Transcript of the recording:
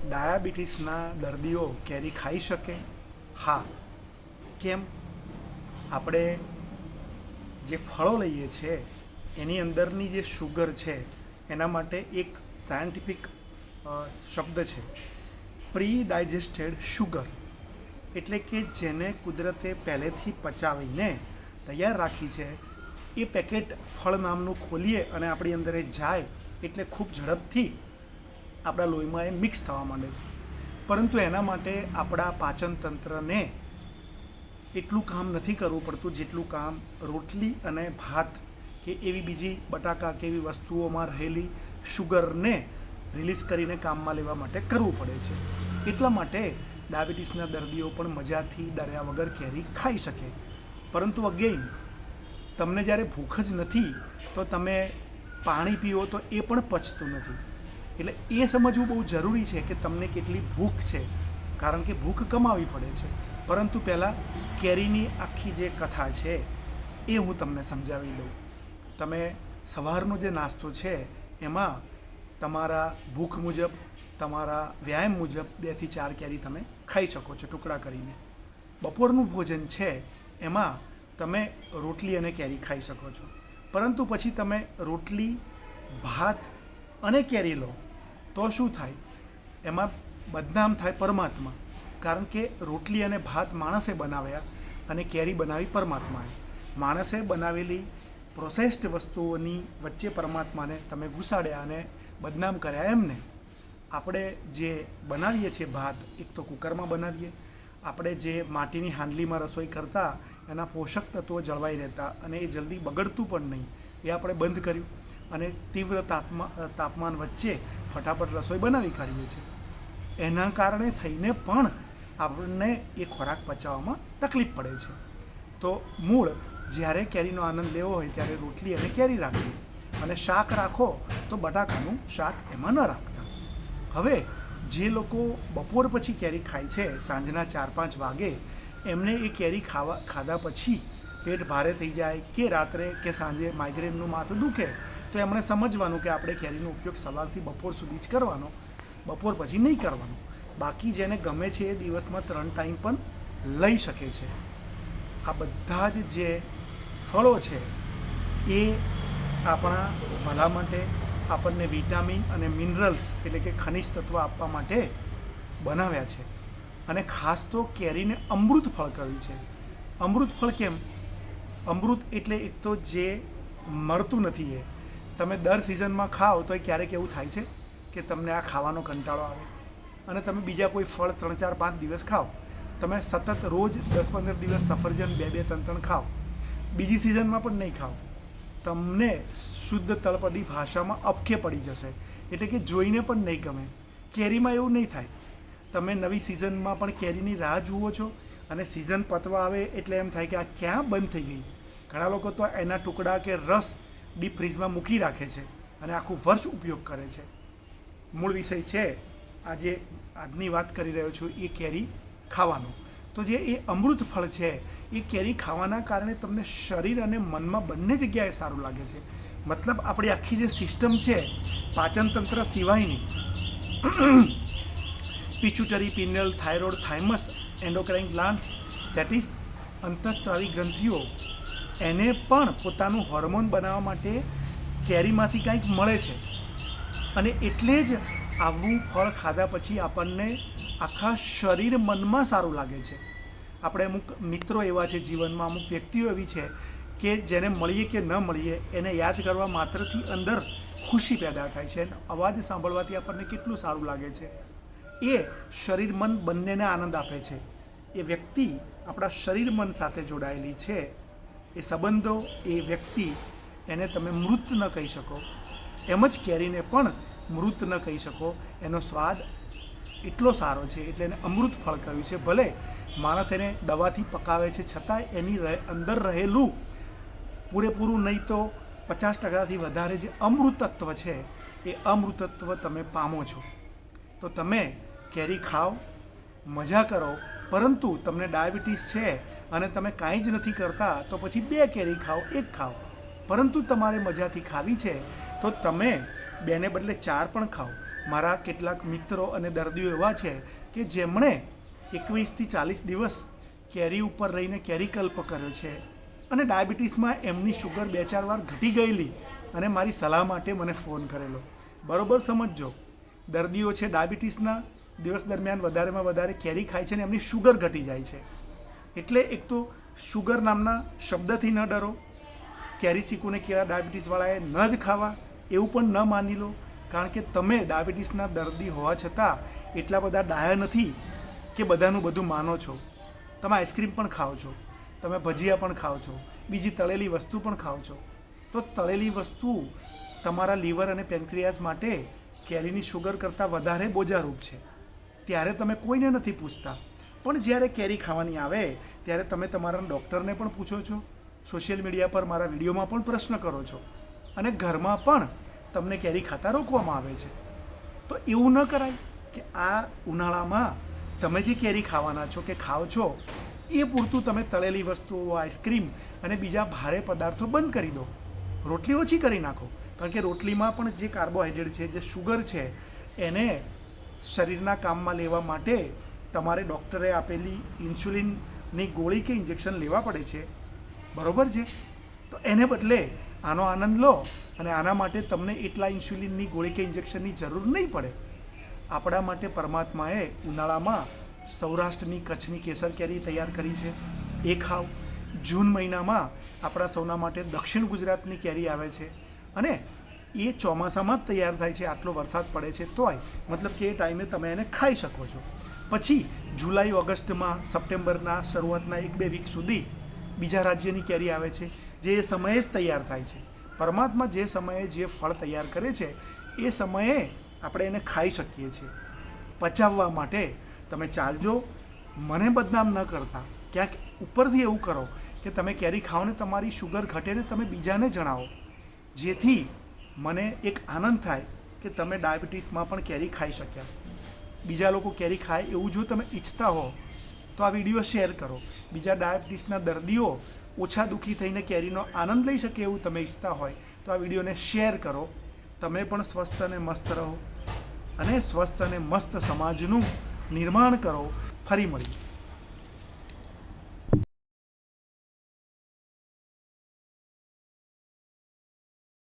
ડાયાબિટીસના દર્દીઓ કેરી ખાઈ શકે? હા. કેમ? આપણે જે ફળો લઈએ છીએ એની અંદરની જે શુગર છે, એના માટે એક સાયન્ટિફિક શબ્દ છે પ્રી ડાયજેસ્ટેડ શુગર એટલે કે જેને કુદરતે પહેલેથી પચાવીને તૈયાર રાખી છે, એ પેકેટ ફળ નામનું ખોલીએ અને આપણી અંદર એ જાય એટલે ખૂબ ઝડપથી આપણા લોહીમાં એ મિક્સ થવા માંડે છે. પરંતુ એના માટે આપણા પાચનતંત્રને એટલું કામ નથી કરવું પડતું જેટલું કામ રોટલી અને ભાત કે એવી બીજી બટાકા કે એવી વસ્તુઓમાં રહેલી શુગરને રિલીઝ કરીને કામમાં લેવા માટે કરવું પડે છે. એટલા માટે ડાયાબિટીસના દર્દીઓ પણ મજાથી ડર્યા વગર કેરી ખાઈ શકે. પરંતુ અગેઇન, તમને જ્યારે ભૂખ જ નથી, તો તમે પાણી પીઓ તો એ પણ પચતું નથી. એટલે એ સમજવું બહુ જરૂરી છે કે તમને કેટલી ભૂખ છે, કારણ કે ભૂખ કમાવી પડે છે. પરંતુ પહેલાં કેરીની આખી જે કથા છે, એ હું તમને સમજાવી દઉં. તમે સવારનો જે નાસ્તો છે, એમાં તમારા ભૂખ મુજબ, તમારા વ્યાયામ મુજબ બેથી ચાર કેરી તમે ખાઈ શકો છો ટુકડા કરીને. બપોરનું ભોજન છે, એમાં તમે રોટલી અને કેરી ખાઈ શકો છો. પરંતુ પછી તમે રોટલી, ભાત અને કેરી લો. તો શું થાય? એમાં બદનામ થાય પરમાત્મા, કારણ કે રોટલી અને ભાત માણસે બનાવ્યા અને કેરી બનાવી પરમાત્માએ. માણસે બનાવેલી પ્રોસેસ્ડ વસ્તુઓની વચ્ચે પરમાત્માને તમે ઘુસાડ્યા અને બદનામ કર્યા એમને. આપણે જે બનાવીએ છીએ ભાત, એક તો કુકરમાં બનાવીએ. આપણે જે માટીની હાંડલીમાં રસોઈ કરતા, એના પોષક તત્વો જળવાઈ રહેતા અને એ જલ્દી બગડતું પણ નહીં, એ આપણે બંધ કર્યું. અને તીવ્ર તાપમા, તાપમાન વચ્ચે ફટાફટ રસોઈ બનાવી કાઢીએ છીએ. એના કારણે થઈને પણ આપણને એ ખોરાક પચાવવામાં તકલીફ પડે છે. તો મૂળ જ્યારે કેરીનો આનંદ લેવો હોય ત્યારે રોટલી અને કેરી રાખવી અને શાક રાખો તો બટાકાનું શાક એમાં ન રાખતા. હવે જે લોકો બપોર પછી કેરી ખાય છે, સાંજના ચાર પાંચ વાગે, એમને એ કેરી ખાવા ખાધા પછી પેટ ભારે થઈ જાય કે રાત્રે કે સાંજે માઇગ્રેનનું માથું દુખે તો એમણે સમજવાનું કે આપણે કેરીનો ઉપયોગ સવારથી બપોર સુધી જ કરવાનો, બપોર પછી નહીં કરવાનો. બાકી જેને ગમે છે એ દિવસમાં ત્રણ ટાઈમ પણ લઈ શકે છે. આ બધા જ જે ફળો છે એ આપણા ભલા માટે, આપણને વિટામિન અને મિનરલ્સ એટલે કે ખનિજ તત્વ આપવા માટે બનાવ્યા છે. અને ખાસ તો કેરીને અમૃત ફળ કહ્યું છે. અમૃત ફળ કેમ? અમૃત એટલે એક તો જે મળતું નથી એ. તમે દર સિઝનમાં ખાઓ તો એ ક્યારેક એવું થાય છે કે તમને આ ખાવાનો કંટાળો આવે. અને તમે બીજા કોઈ ફળ ત્રણ ચાર પાંચ દિવસ ખાઓ. તમે સતત રોજ દસ પંદર દિવસ સફરજન બે બે ત્રણ ત્રણ ખાઓ. બીજી સિઝનમાં પણ નહીં ખાઓ. તમને શુદ્ધ તળપદી ભાષામાં અપખે પડી જશે. એટલે કે જોઈને પણ નહીં ગમે. કેરીમાં એવું નહીં થાય. તમે નવી સિઝનમાં પણ કેરીની રાહ જુઓ છો અને સિઝન પતવા આવે એટલે એમ થાય કે આ ક્યાં બંધ થઈ ગઈ. ઘણા લોકો તો એના ટુકડા કે રસ ડીપ ફ્રીઝમાં મૂકી રાખે છે અને આખું વર્ષ ઉપયોગ કરે છે. મૂળ વિષય છે, આજે આજની વાત કરી રહ્યો છું, એ કેરી ખાવાનો. તો જે એ અમૃત ફળ છે, એ કેરી ખાવાના કારણે તમને શરીર અને મનમાં બંને જગ્યાએ સારું લાગે છે. મતલબ આપણી આખી જે સિસ્ટમ છે, પાચનતંત્ર સિવાયની, pituitary, pineal, thyroid, thymus, endocrine glands that is અંતઃસ્ત્રાવી ગ્રંથિઓ એને પણ પોતાનું હોર્મોન બનાવવા માટે કેરીમાંથી કંઈક મળે છે. અને એટલે જ આવું ફળ ખાધા પછી આપણને આખા શરીર મનમાં સારું લાગે છે. આપણે અમુક મિત્રો એવા છે જીવનમાં, અમુક વ્યક્તિઓ એવી છે કે જેને મળીએ કે ન મળીએ, એને યાદ કરવા માત્રથી અંદર ખુશી પેદા થાય છે. અવાજ સાંભળવાથી આપણને કેટલું સારું લાગે છે. એ શરીર મન બંનેને આનંદ આપે છે. એ વ્યક્તિ આપણા શરીર મન સાથે જોડાયેલી છે. એ સંબંધો, એ વ્યક્તિ એને તમે મૃત ન કહી શકો. એમ જ કેરીને પણ મૃત ન કહી શકો. એનો સ્વાદ એટલો સારો છે, એટલે એને અમૃત ફળ કહ્યું છે. ભલે માણસ એને દવાથી પકાવે છે છતાં એની અંદર રહેલું પૂરેપૂરું નહીં તો પચાસ ટકાથી વધારે જે અમૃતત્વ છે, એ અમૃતત્વ તમે પામો છો. તો તમે કેરી ખાઓ, મજા કરો, પરંતુ તમને ડાયાબિટીસ છે અને તમે કાંઈ જ નથી કરતા, તો પછી બે કેરી ખાઓ, એક ખાઓ. પરંતુ તમારે મજાથી ખાવી છે, તો તમે બેને બદલે ચાર પણ ખાઓ. મારા કેટલાક મિત્રો અને દર્દીઓ એવા છે કે જેમણે એકવીસથી ચાલીસ દિવસ કેરી ઉપર રહીને કેરી કલ્પ કર્યો છે અને ડાયાબિટીસમાં એમની શુગર બે ચાર વાર ઘટી ગયેલી અને મારી સલાહ માટે મને ફોન કરેલો. બરોબર સમજજો. દર્દીઓ છે, ડાયાબિટીસના દિવસ દરમિયાન વધારેમાં વધારે કેરી ખાય છે અને એમની શુગર ઘટી જાય છે. એટલે એક તો શુગર નામના શબ્દથી ન ડરો. કેરી ચીકુને કેળા ડાયાબિટીસવાળાએ ન જ ખાવા, એવું પણ ન માની લો. કારણ કે તમે ડાયાબિટીસના દર્દી હોવા છતાં એટલા બધા ડાયા નથી કે બધાનું બધું માનો છો. તમે આઈસ્ક્રીમ પણ ખાઓ છો, તમે ભજીયા પણ ખાઓ છો, બીજી તળેલી વસ્તુ પણ ખાઓ છો. તો તળેલી વસ્તુ તમારા લીવર અને પેન્ક્રિયાસ માટે કેરીની શુગર કરતાં વધારે બોજારૂપ છે. ત્યારે તમે કોઈને નથી પૂછતા. પણ જ્યારે કેરી ખાવાની આવે, ત્યારે તમે તમારા ડૉક્ટરને પણ પૂછો છો, સોશિયલ મીડિયા પર મારા વિડીયોમાં પણ પ્રશ્ન કરો છો. અને ઘરમાં પણ તમને કેરી ખાતા રોકવામાં આવે છે. તો એવું ન કરાય કે આ ઉનાળામાં તમે જે કેરી ખાવાના છો કે ખાઓ છો, એ પૂરતું તમે તળેલી વસ્તુઓ, આઈસ્ક્રીમ અને બીજા ભારે પદાર્થો બંધ કરી દો. રોટલી ઓછી કરી નાખો. કારણ કે રોટલીમાં પણ જે કાર્બોહાઈડ્રેટ છે, જે શુગર છે, એને શરીરના કામમાં લેવા માટે તમારે ડૉક્ટરે આપેલી ઇન્સ્યુલિનની ગોળી કે ઇન્જેક્શન લેવા પડે છે? બરોબર છે? તો એને બદલે આનો આનંદ લો અને આના માટે તમને એટલા ઇન્સ્યુલિનની ગોળી કે ઇન્જેક્શનની જરૂર નહીં પડે. આપણા માટે પરમાત્માએ ઉનાળામાં સૌરાષ્ટ્રની કચ્છની કેસર કેરી તૈયાર કરી છે. એ ખાવ. જૂન મહિનામાં આપણા સૌના માટે દક્ષિણ ગુજરાતની કેરી આવે છે અને એ ચોમાસામાં જ તૈયાર થાય છે. આટલો વરસાદ પડે છે તોય. મતલબ કે એ ટાઈમે તમે એને ખાઈ શકો છો. પછી જુલાઈ, ઓગસ્ટમાં, સપ્ટેમ્બરના શરૂઆતના એક બે વીક સુધી બીજા રાજ્યની કેરી આવે છે. જે એ સમયે જ તૈયાર થાય છે. પરમાત્મા જે સમયે જે ફળ તૈયાર કરે છે, એ સમયે આપણે એને ખાઈ શકીએ છીએ. પચાવવા માટે તમે ચાલજો. મને બદનામ ન કરતા. ક્યાંક ઉપરથી એવું કરો કે તમે કેરી ખાઓ ને તમારી શુગર ઘટે ને તમે બીજાને જણાવો. જેથી મને એક આનંદ થાય કે તમે ડાયાબિટીસમાં પણ કેરી ખાઈ શક્યા. બીજા લોકો કેરી ખાય એવું જો તમે ઈચ્છતા હો, તો આ વીડિયો શેર કરો. બીજા ડાયાબિટીસના દર્દીઓ ઓછા દુઃખી થઈને કેરીનો આનંદ લઈ શકે એવું તમે ઈચ્છતા હોય, તો આ વિડીયોને શેર કરો. તમે પણ સ્વસ્થ અને મસ્ત રહો અને સ્વસ્થ અને મસ્ત સમાજનું નિર્માણ કરો. ફરી મળીએ.